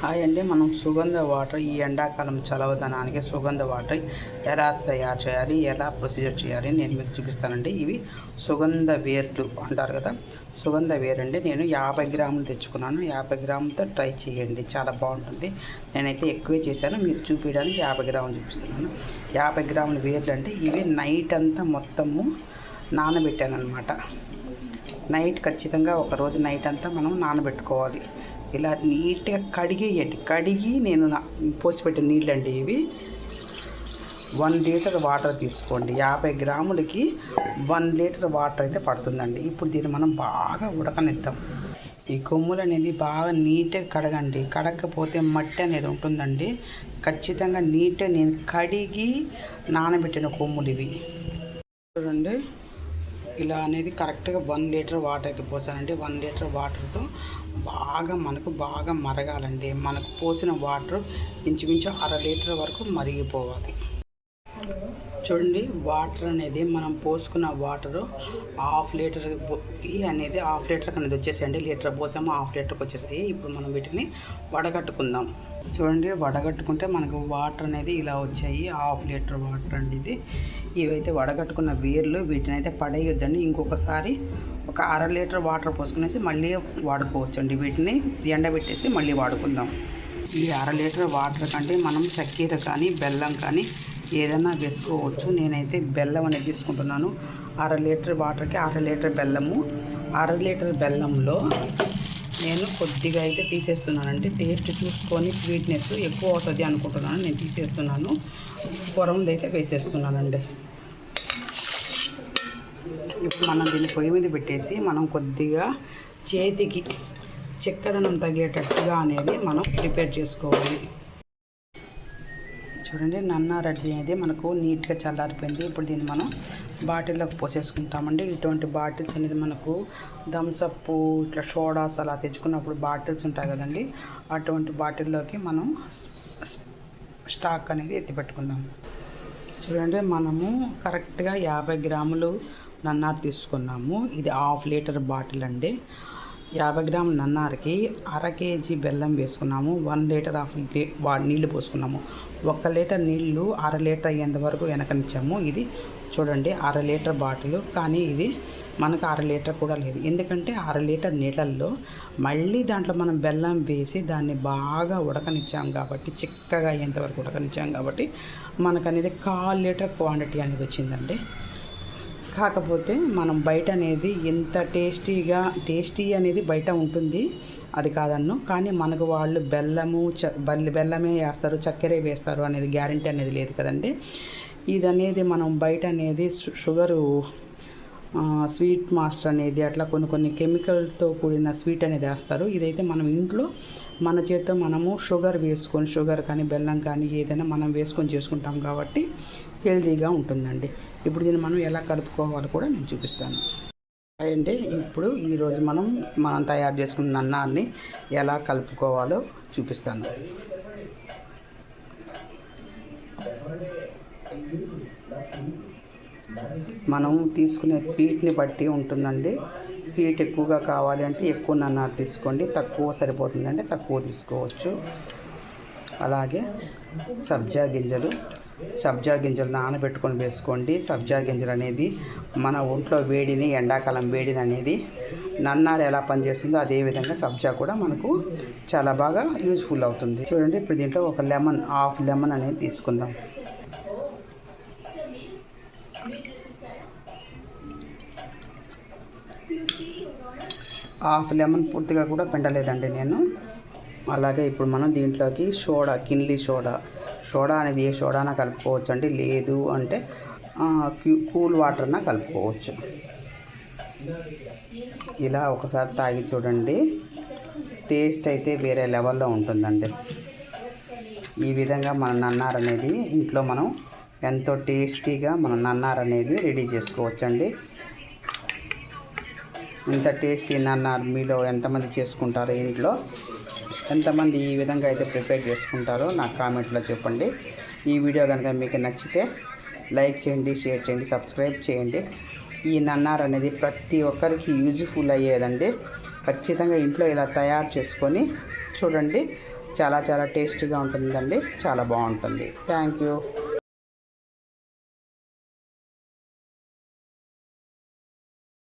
Hi అండి మనం సుగంధ వాటర్ ఈ ఎండాకాలం చలవదనానికి సుగంధ వాటర్ ఎలా తయారు చేయాలి ఎలా ప్రొసీజర్ చేయాలి నేను మీకు చూపిస్తానండి. ఇవి సుగంధ వేర్లు అంటారు కదా. సుగంధ వేర్ అండి. నేను యాభై గ్రాములు తెచ్చుకున్నాను. యాభై గ్రాములతో ట్రై చేయండి. చాలా బాగుంటుంది. నేనైతే ఎక్కువే చేశాను. మీకు చూపించడానికి యాభై గ్రాములు చూపిస్తున్నాను. యాభై గ్రాముల వేర్లు అంటే ఇవి నైట్ అంతా మొత్తము నానబెట్టాను అనమాట నైట్ ఖచ్చితంగా ఒకరోజు నైట్ అంతా మనం నానబెట్టుకోవాలి. ఇలా నీట్గా కడిగేయండి కడిగి నేను పోసిపెట్టిన నీళ్ళు నీళ్ళండి ఇవి. వన్ లీటర్ వాటర్ తీసుకోండి. యాభై గ్రాములకి వన్ లీటర్ వాటర్ అయితే పడుతుందండి. ఇప్పుడు దీన్ని మనం బాగా ఉడకనిద్దాం. ఈ కొమ్ములు అనేది బాగా నీట్గా కడగండి. కడగకపోతే మట్టి అనేది ఉంటుందండి. ఖచ్చితంగా నీట్గా నేను కడిగి నానబెట్టిన కొమ్ములు ఇవి. చూడండి. ఇలా అనేది కరెక్ట్గా వన్ లీటర్ వాటర్ అయితే పోసానండి. వన్ లీటర్ వాటర్తో బాగా మనకు బాగా మరగాలండి. మనకు పోసిన వాటర్ ఇంచుమించు అర లీటర్ వరకు మరిగిపోవాలి. చూడండి వాటర్ అనేది మనం పోసుకున్న వాటర్ హాఫ్ లీటర్కి అనేది హాఫ్ లీటర్కి అనేది వచ్చేసాయండి. లీటర్ పోసాము హాఫ్ లీటర్కి వచ్చేసాయి ఇప్పుడు మనం వీటిని వడగట్టుకుందాం. చూడండి వడగట్టుకుంటే మనకు వాటర్ అనేది ఇలా వచ్చాయి. హాఫ్ లీటర్ వాటర్ అండి ఇది. ఇవైతే వడగట్టుకున్న వేర్లు వీటిని అయితే పడేయొద్దండి. ఇంకొకసారి ఒక అర లీటర్ వాటర్ పోసుకునేసి మళ్ళీ వాడుకోవచ్చు అండి వీటిని ఎండబెట్టేసి మళ్ళీ వాడుకుందాం. ఈ అర లీటర్ వాటర్ కంటే మనం చక్కెర కానీ బెల్లం కానీ ఏదైనా వేసుకోవచ్చు. నేనైతే బెల్లం అనేది తీసుకుంటున్నాను. అర లీటర్ వాటర్కి అర లీటర్ బెల్లము. అర లీటర్ బెల్లంలో నేను కొద్దిగా అయితే తీసేస్తున్నానంటే టేస్ట్ చూసుకొని స్వీట్నెస్ ఎక్కువ అవుతుంది అనుకుంటున్నాను. నేను తీసేస్తున్నాను. పొరముంది అయితే వేసేస్తున్నానండి. ఇప్పుడు మనం దీన్ని పొయ్యి మీద పెట్టేసి మనం కొద్దిగా చేతికి చెక్కదనం తగిలేటట్టుగా అనేది మనం ప్రిపేర్ చేసుకోవాలి. చూడండి నన్న రెడ్డి అనేది మనకు నీట్గా చల్లారిపోయింది. ఇప్పుడు దీన్ని మనం బాటిల్లోకి పోసేసుకుంటామండి. ఇటువంటి బాటిల్స్ అనేది మనకు థమ్సప్ ఇట్లా సోడాస్ అలా తెచ్చుకున్నప్పుడు బాటిల్స్ ఉంటాయి కదండి అటువంటి బాటిల్లోకి మనం స్టాక్ అనేది ఎత్తి పెట్టుకుందాం. చూడండి మనము కరెక్ట్గా యాభై గ్రాములు నన్నార్ తీసుకున్నాము. ఇది హాఫ్ లీటర్ బాటిల్ అండి. యాభై గ్రాముల నన్నారకి అర కేజీ బెల్లం వేసుకున్నాము. వన్ లీటర్ ఆఫ్ నీళ్ళు పోసుకున్నాము. ఒక్క లీటర్ నీళ్ళు అర లీటర్ అయ్యేంత వరకు వెనకనిచ్చాము. ఇది చూడండి అర లీటర్ బాటిల్. కానీ ఇది మనకు అర లీటర్ కూడా లేదు. ఎందుకంటే అర లీటర్ నీళ్ళల్లో మళ్ళీ దాంట్లో మనం బెల్లం వేసి దాన్ని బాగా ఉడకనిచ్చాం కాబట్టి చిక్కగా అయ్యేంత వరకు ఉడకనిచ్చాం కాబట్టి మనకు అనేది కాల్ లీటర్ క్వాంటిటీ అనేది వచ్చిందండి. కాకపోతే మనం బయట అనేది ఎంత టేస్టీగా టేస్టీ అనేది బయట ఉంటుంది. అది కాదన్ను. కానీ మనకు వాళ్ళు బెల్లము చ బల్లి బెల్లమే వేస్తారు చక్కెరే వేస్తారు అనేది గ్యారంటీ అనేది లేదు కదండి. ఇది అనేది మనం బయట అనేది షుగరు స్వీట్ మాస్టర్ అనేది అట్లా కొన్ని కొన్ని కెమికల్తో కూడిన స్వీట్ అనేది వేస్తారు. ఇదైతే మనం ఇంట్లో మన చేత మనము షుగర్ వేసుకొని షుగర్ కానీ బెల్లం కానీ ఏదైనా మనం వేసుకొని చేసుకుంటాం కాబట్టి హెల్తీగా ఉంటుందండి. ఇప్పుడు దీన్ని మనం ఎలా కలుపుకోవాలో కూడా నేను చూపిస్తాను. అంటే ఇప్పుడు ఈరోజు మనం మనం తయారు చేసుకున్న అన్నాన్ని ఎలా కలుపుకోవాలో చూపిస్తాను. మనం తీసుకునే స్వీట్ని బట్టి ఉంటుందండి. స్వీట్ ఎక్కువగా కావాలి అంటే ఎక్కువ నన్నారు తీసుకోండి. తక్కువ సరిపోతుందంటే తక్కువ తీసుకోవచ్చు. అలాగే సబ్జా గింజలు. సబ్జా గింజలు నానబెట్టుకొని వేసుకోండి. సబ్జా గింజలు అనేది మన ఒంట్లో వేడిని ఎండాకాలం వేడిని అనేది నన్నాలు ఎలా పనిచేస్తుందో అదే విధంగా సబ్జా కూడా మనకు చాలా బాగా యూజ్ఫుల్ అవుతుంది. చూడండి ఇప్పుడు దీంట్లో ఒక లెమన్ హాఫ్ లెమన్ అనేది తీసుకుందాం. హాఫ్ లెమన్ పూర్తిగా కూడా పిండలేదండి నేను. అలాగే ఇప్పుడు మనం దీంట్లోకి సోడా కిన్లీ సోడా. సోడా అనేది ఏ సోడానా కలుపుకోవచ్చు అండి లేదు అంటే కూల్ వాటర్నా కలుపుకోవచ్చు. ఇలా ఒకసారి తాగి చూడండి. టేస్ట్ అయితే వేరే లెవెల్లో ఉంటుందండి. ఈ విధంగా మన నన్నార్ అనేది ఇంట్లో మనం ఎంతో టేస్టీగా మన నన్నార్ అనేది రెడీ చేసుకోవచ్చండి. ఇంత టేస్టీ నన్నార్ మీలో ఎంతమంది చేసుకుంటారో ఇంట్లో? ఎంతమంది ఈ విధంగా అయితే ప్రిపేర్ చేసుకుంటారో నాకు కామెంట్లో చెప్పండి. ఈ వీడియో కనుక మీకు నచ్చితే లైక్ చేయండి షేర్ చేయండి సబ్స్క్రైబ్ చేయండి. ఈ నన్నార్ అనేది ప్రతి ఒక్కరికి యూజ్ఫుల్ అయ్యేదండి. ఖచ్చితంగా ఇంట్లో ఇలా తయారు చేసుకొని చూడండి. చాలా చాలా టేస్టీగా ఉంటుందండి. చాలా బాగుంటుంది. Thank you.